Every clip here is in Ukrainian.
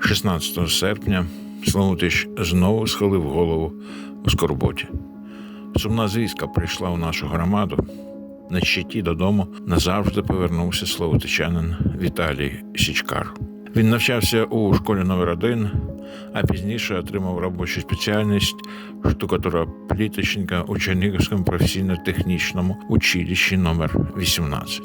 16 серпня Славутич знову схилив голову у скорботі. Сумна звістка прийшла у нашу громаду. На щиті додому назавжди повернувся славутичанин Віталій Січкар. Він навчався у школі номер 1 а пізніше отримав робочу спеціальність штукатура пліточника у Чернігівському професійно-технічному училищі номер 18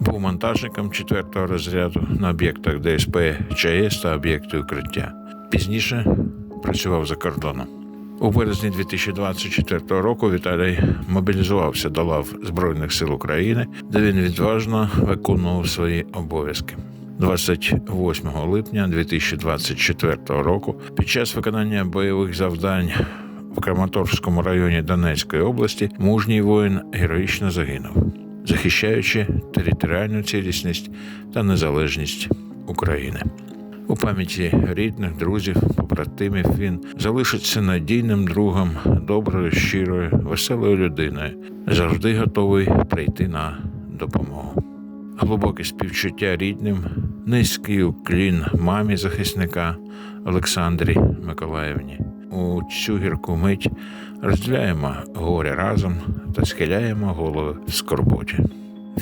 Був монтажником четвертого розряду на об'єктах ДСП ЧАЕС та об'єкти укриття. Пізніше працював за кордоном. У березні 2024 року Віталій мобілізувався до лав Збройних сил України, де він відважно виконував свої обов'язки. 28 липня 2024 року під час виконання бойових завдань в Краматорському районі Донецької області мужній воїн героїчно загинув, захищаючи територіальну цілісність та незалежність України. У пам'яті рідних, друзів, побратимів він залишиться надійним другом, доброю, щирою, веселою людиною, завжди готовий прийти на допомогу. Глибоке співчуття рідним, низький уклін мамі захисника Олександрі Миколаївні. У цю гірку мить розділяємо горе разом та схиляємо голови в скорботі.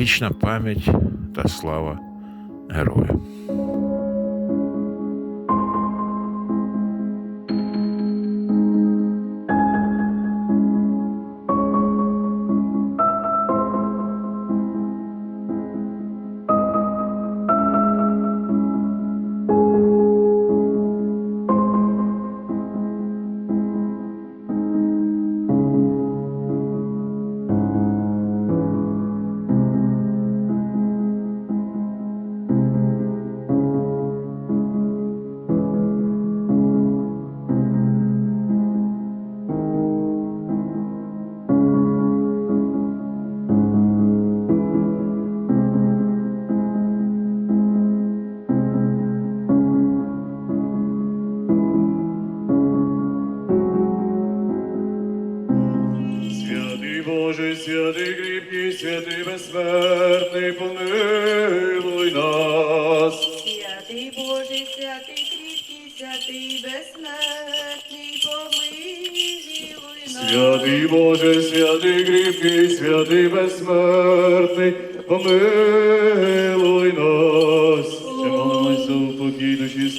Вічна пам'ять та слава герою.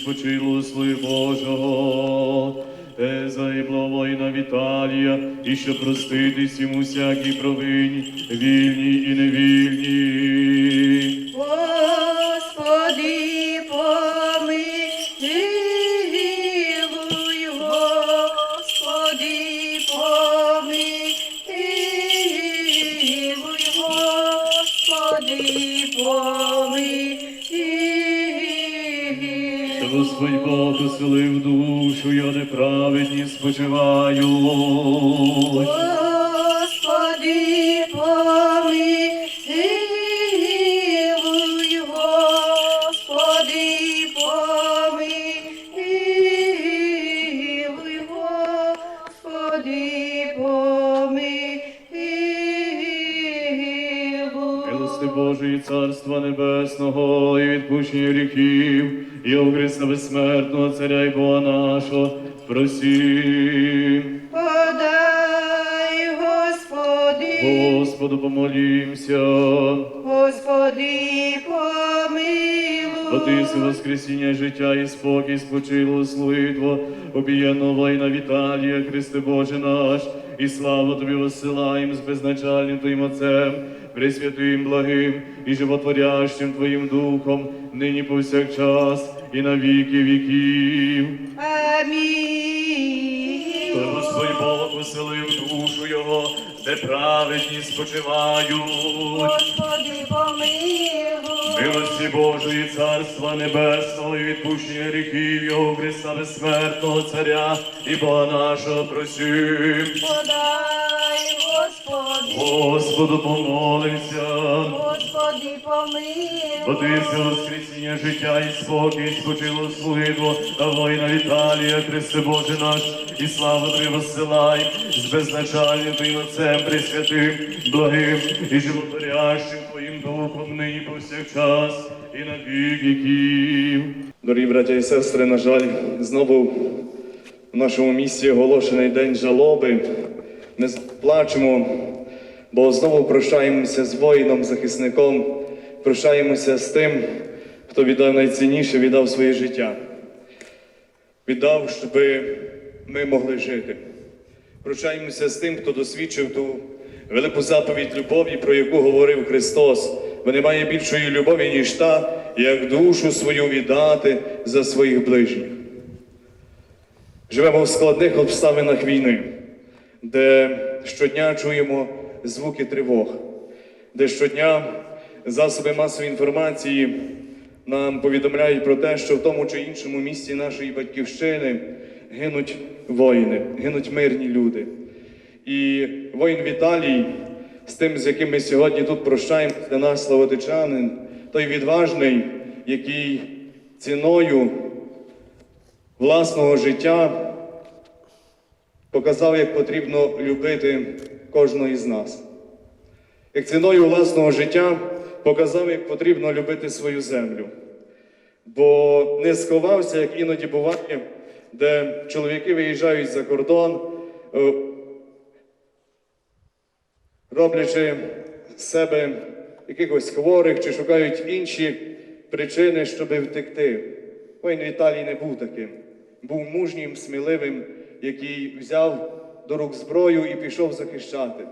Спочилу Слуги Божого. Еза і воїна Віталія, і щоб проститись йому всякій провині, вільній Що Господь Бог оселив душу, я неправедні спочивають. Господи, помилуй, Господи, помилуй, Господи, помилуй. Милости Божої Царства Небесного і відпущення гріхів, безсмертного Царя і Бога нашого, просім. Подай, Господи, Господу помолімся. Господи, помилуй. Отиси воскресіння життя і спокій спочило слитво, обієнного воїна Віталія, Христе Боже наш, і славу Тобі воссилаєм з безначальним Твоїм Отцем, пресвятим благим і животворящим Твоїм Духом, нині повсякчас і на віки віків. Амінь. Та Господь Бог поселив душу Його, де праведні спочивають. Господи, помилуй. Милості Божої, Царства Небесного і відпущення гріхів Його Христа безсмертного Царя і Бога нашого просим. Подай, Господи, Господу помолимся. Господи, помилуй. Отися воскресіння життя і спокій, спочило служиво, а воїна Віталія, Христе Боже наш, і славу Тобі воссилай, з безначальним Твоїм Отцем Пресвятим, благим і животворящим Твоїм Духом нині повсякчас і на вік віків. Дорогі браття і сестри, на жаль, знову в нашому місті оголошений день жалоби. Ми плачемо, бо знову прощаємося з воїном, захисником, прощаємося з тим, хто віддав найцінніше, віддав своє життя. Віддав, щоб ми могли жити. Прощаємося з тим, хто досвідчив ту велику заповідь любові, про яку говорив Христос. Бо немає більшої любові, ніж та, як душу свою віддати за своїх ближніх. Живемо в складних обставинах війни, де щодня чуємо звуки тривог, де щодня засоби масової інформації нам повідомляють про те, що в тому чи іншому місті нашої батьківщини гинуть воїни, гинуть мирні люди. І воїн Віталій, з тим, з яким ми сьогодні тут прощаємо для нас славотичанин, той відважний, який ціною власного життя показав, як потрібно любити кожного із нас. Як ціною власного життя показав, як потрібно любити свою землю. Бо не сховався, як іноді буває, де чоловіки виїжджають за кордон, е, роблячи з себе якихось хворих чи шукають інші причини, щоб втекти. Воїн Віталій не був таким. Був мужнім, сміливим, який взяв до рук зброю і пішов захищати.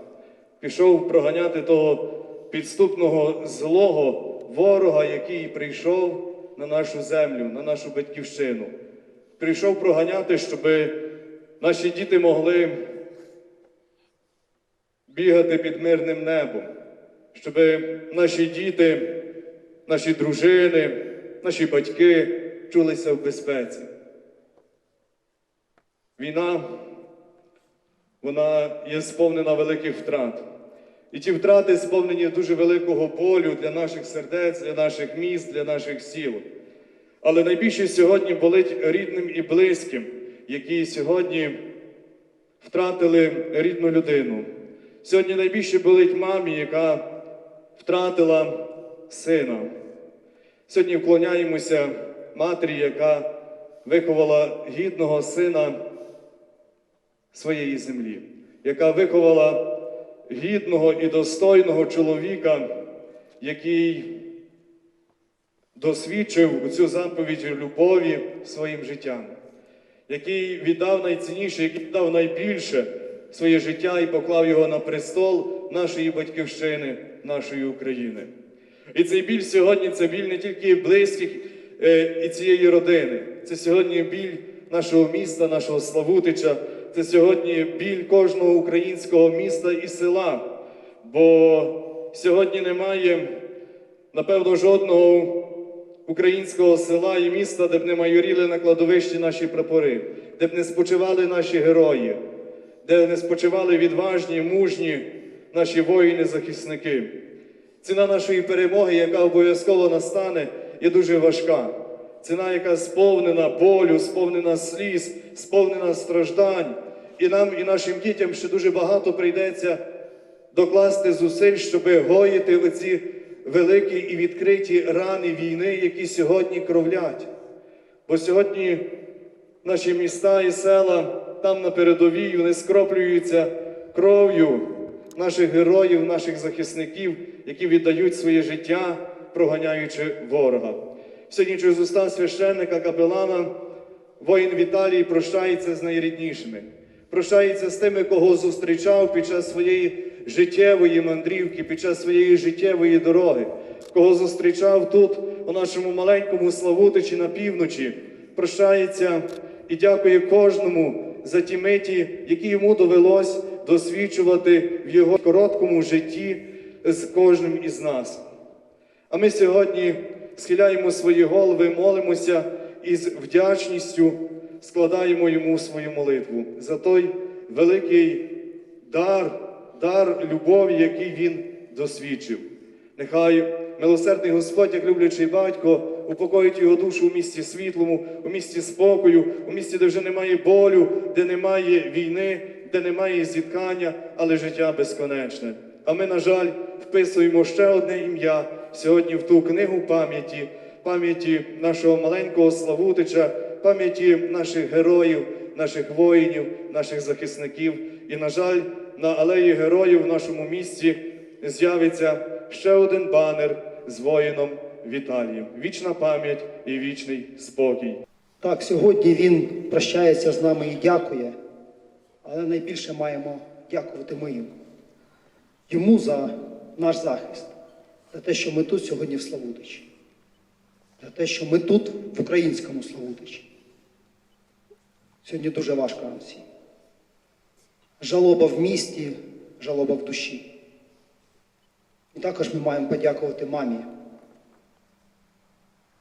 Пішов проганяти того підступного злого ворога, який прийшов на нашу землю, на нашу батьківщину. Прийшов проганяти, щоб наші діти могли бігати під мирним небом, щоб наші діти, наші дружини, наші батьки чулися в безпеці. Війна, вона є сповнена великих втрат. І ті втрати сповнені дуже великого болю для наших сердець, для наших міст, для наших сіл. Але найбільше сьогодні болить рідним і близьким, які сьогодні втратили рідну людину. Сьогодні найбільше болить мамі, яка втратила сина. Сьогодні вклоняємося матері, яка виховала гідного сина своєї землі, яка виховала гідного і достойного чоловіка, який досвідчив цю заповідь любові своїм життям, який віддав найцінніше, який віддав найбільше своє життя і поклав його на престол нашої батьківщини, нашої України. І цей біль сьогодні це біль не тільки близьких е, і цієї родини, це сьогодні біль нашого міста, нашого Славутича, це сьогодні біль кожного українського міста і села. Бо сьогодні немає, напевно, жодного українського села і міста, де б не майоріли на кладовищі наші прапори, де б не спочивали наші герої, де не спочивали відважні, мужні наші воїни-захисники. Ціна нашої перемоги, яка обов'язково настане, є дуже важка. Ціна, яка сповнена болю, сповнена сліз, сповнена страждань. І нам, і нашим дітям ще дуже багато прийдеться докласти зусиль, щоб гоїти оці великі і відкриті рани війни, які сьогодні кровлять. Бо сьогодні наші міста і села там на передовій вони скроплюються кров'ю наших героїв, наших захисників, які віддають своє життя, проганяючи ворога. Сьогодні через уста священника капелана воїн Віталій прощається з найріднішими, прощається з тими, кого зустрічав під час своєї життєвої мандрівки, під час своєї життєвої дороги, кого зустрічав тут, у нашому маленькому Славутичі на півночі, прощається і дякує кожному за ті миті, які йому довелось досвідчувати в його короткому житті з кожним із нас. А ми сьогодні схиляємо свої голови, молимося і з вдячністю складаємо йому свою молитву за той великий дар, дар любові, який він досвідчив. Нехай милосердний Господь, як люблячий батько, упокоїть його душу у місті світлому, у місті спокою, у місті, де вже немає болю, де немає війни, де немає зіткання, але життя безконечне. А ми, на жаль, вписуємо ще одне ім'я сьогодні в ту книгу пам'яті пам'яті нашого маленького Славутича, пам'яті наших героїв, наших воїнів, наших захисників. І, на жаль, на алеї героїв в нашому місті з'явиться ще один банер з воїном Віталієм. Вічна пам'ять і вічний спокій. Так, сьогодні він прощається з нами і дякує, але найбільше маємо дякувати ми йому. Йому за наш захист, за те, що ми тут сьогодні в Славутичі, за те, що ми тут в українському Славутичі. Сьогодні дуже важко нам всім. Жалоба в місті, жалоба в душі. І також ми маємо подякувати мамі,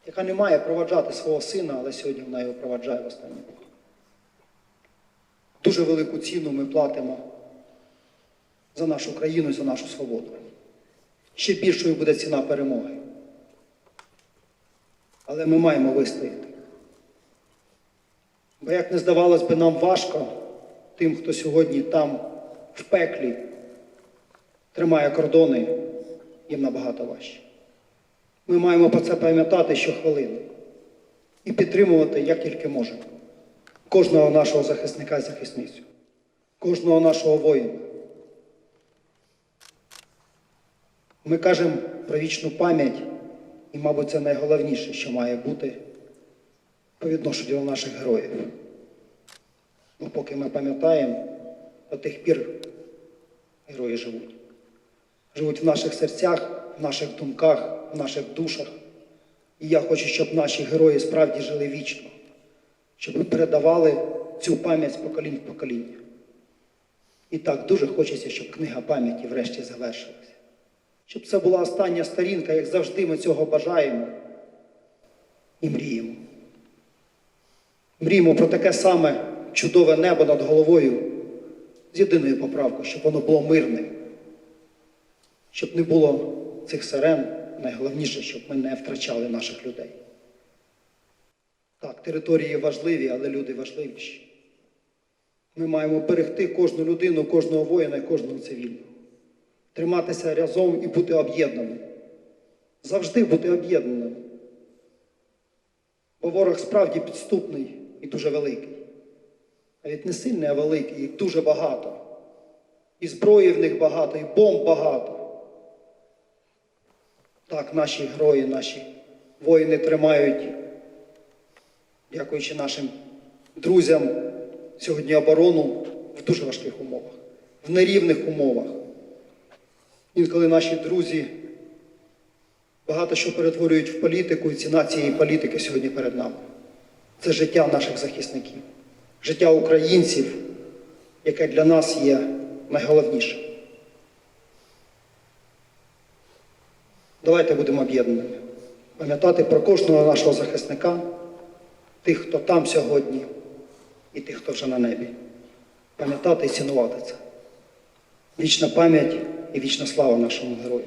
яка не має проваджати свого сина, але сьогодні вона його проваджає в останній путь. Дуже велику ціну ми платимо за нашу країну і за нашу свободу. Ще більшою буде ціна перемоги. Але ми маємо вистояти. Бо як не здавалось би нам важко тим, хто сьогодні там в пеклі тримає кордони, їм набагато важче. Ми маємо про це пам'ятати щохвилини і підтримувати як тільки можемо. Кожного нашого захисника і захисницю, кожного нашого воїна. Ми кажемо про вічну пам'ять, і, мабуть, це найголовніше, що має бути по відношенню до наших героїв. Бо поки ми пам'ятаємо, до тих пір герої живуть. Живуть в наших серцях, в наших думках, в наших душах. І я хочу, щоб наші герої справді жили вічно, щоб ми передавали цю пам'ять з поколінь в покоління. І так дуже хочеться, щоб книга пам'яті врешті завершилася. Щоб це була остання сторінка, як завжди ми цього бажаємо і мріємо. Мріємо про таке саме чудове небо над головою з єдиною поправкою, щоб воно було мирним, щоб не було цих сирен, найголовніше, щоб ми не втрачали наших людей. Так, території важливі, але люди важливіші. Ми маємо берегти кожну людину, кожного воїна і кожного цивільного. Триматися разом і бути об'єднаним. Завжди бути об'єднаним. Бо ворог справді підступний і дуже великий. Навіть не сильний, а великий, їх дуже багато. І зброї в них багато, і бомб багато. Так, наші герої, наші воїни тримають, дякуючи нашим друзям, сьогодні оборону в дуже важких умовах, в нерівних умовах. Інколи наші друзі багато що перетворюють в політику, і ціна цієї політики сьогодні перед нами. Це життя наших захисників, життя українців, яке для нас є найголовніше. Давайте будемо об'єднаними. Пам'ятати про кожного нашого захисника, тих, хто там сьогодні, і тих, хто вже на небі. Пам'ятати і цінувати це. Вічна пам'ять і вічна слава нашому герою.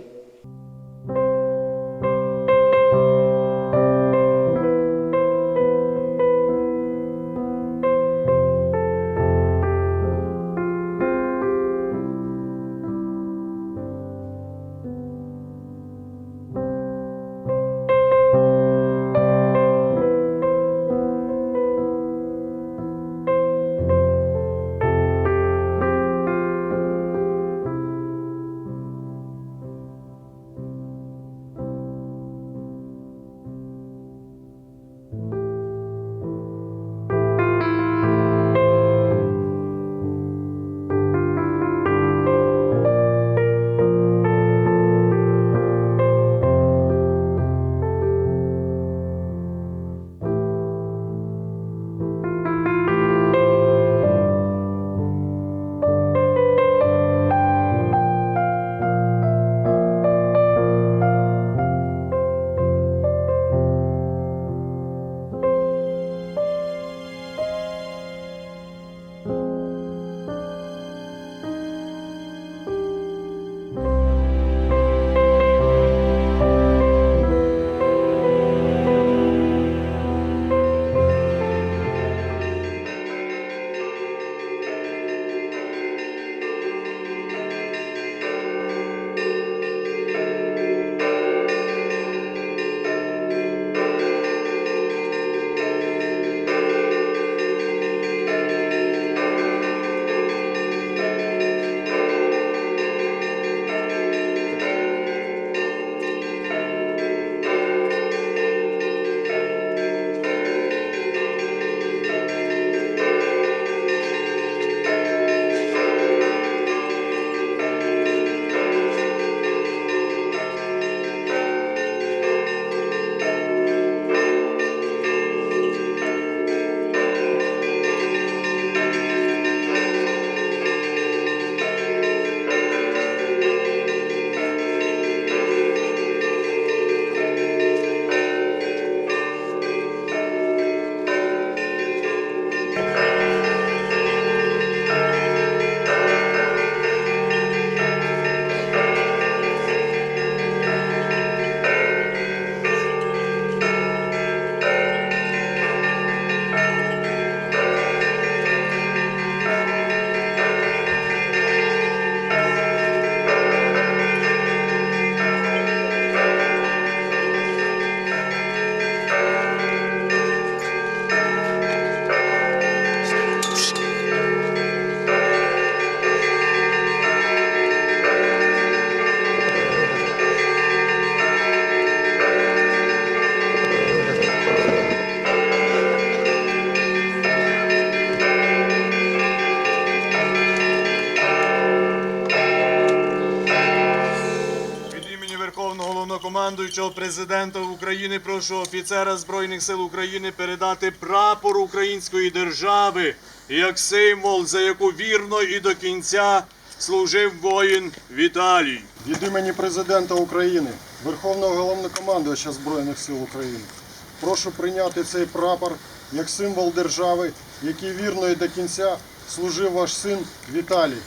Діючого президента України прошу офіцера Збройних сил України передати прапор української держави як символ, за яку вірно і до кінця служив воїн Віталій. Від імені президента України, Верховного головнокомандувача Збройних сил України, прошу прийняти цей прапор як символ держави, який вірно і до кінця служив ваш син Віталій.